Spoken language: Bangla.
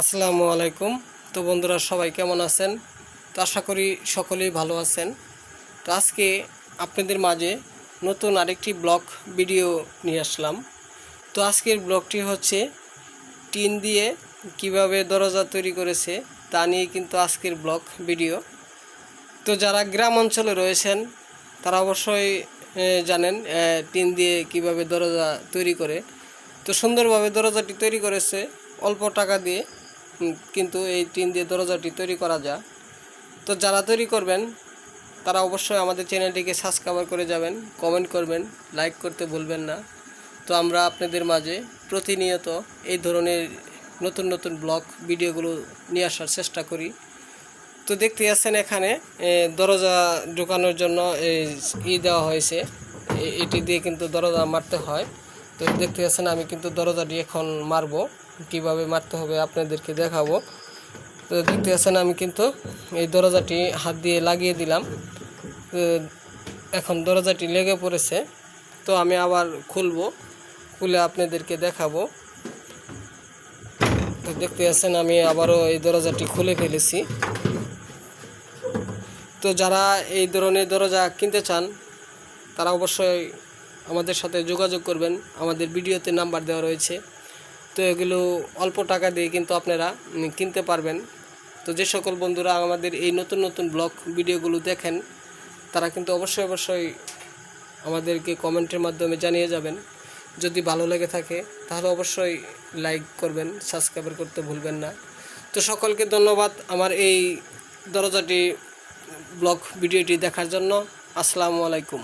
আসসালামু আলাইকুম। তো বন্ধুরা, সবাই কেমন আছেন? তো আশা করি সকলেই ভালো আছেন। তো আজকে আপনাদের মাঝে নতুন আরেকটি ব্লগ ভিডিও নিয়ে আসলাম। তো আজকের ব্লগটি হচ্ছে টিন দিয়ে কীভাবে দরজা তৈরি করেছে তা নিয়ে কিন্তু আজকের ব্লগ ভিডিও। তো যারা গ্রাম অঞ্চলে রয়েছেন, তারা অবশ্যই জানেন টিন দিয়ে কীভাবে দরজা তৈরি করে। তো সুন্দরভাবে দরজাটি তৈরি করেছে। অল্প টাকা দিয়ে কিন্তু এই টিন দিয়ে দরজাটি তৈরি করা যায় তো যারা তৈরি করবেন, তারা অবশ্যই আমাদের চ্যানেলটিকে সাবস্ক্রাইব করে যাবেন, কমেন্ট করবেন, লাইক করতে ভুলবেন না। তো আমরা আপনাদের মাঝে প্রতিনিয়ত এই ধরনের নতুন নতুন ব্লগ, ভিডিওগুলো নিয়ে আসার চেষ্টা করি। তো দেখতে আছেন এখানে দরজা ঢোকানোর জন্য ই দেওয়া হয়েছে। এটি দিয়ে কিন্তু দরজা মারতে হয়। তো দেখতে আছেন আমি কিন্তু দরজাটি এখন মারবো। কীভাবে মারতে হবে আপনাদেরকে দেখাবো। তো দেখতে আছেন আমি কিন্তু এই দরজাটি হাত দিয়ে লাগিয়ে দিলাম। এখন দরজাটি লেগে পড়েছে। তো আমি আবার খুলবো, খুলে আপনাদেরকে দেখাবো। তো দেখতে আছেন আমি আবারও এই দরজাটি খুলে ফেলেছি। তো যারা এই ধরনের দরজা কিনতে চান, তারা অবশ্যই আমাদের সাথে যোগাযোগ করবেন। আমাদের ভিডিওতে নাম্বার দেওয়া রয়েছে। তো এগুলো অল্প টাকা দিয়ে কিন্তু আপনারা কিনতে পারবেন। তো যে সকল বন্ধুরা আমাদের এই নতুন নতুন ব্লগ ভিডিওগুলো দেখেন, তারা কিন্তু অবশ্যই অবশ্যই আমাদেরকে কমেন্টের মাধ্যমে জানিয়ে যাবেন। যদি ভালো লেগে থাকে, তাহলে অবশ্যই লাইক করবেন, সাবস্ক্রাইব করতে ভুলবেন না। তো সকলকে ধন্যবাদ আমার এই দরজাটি ব্লগ ভিডিওটি দেখার জন্য। আসসালামু আলাইকুম।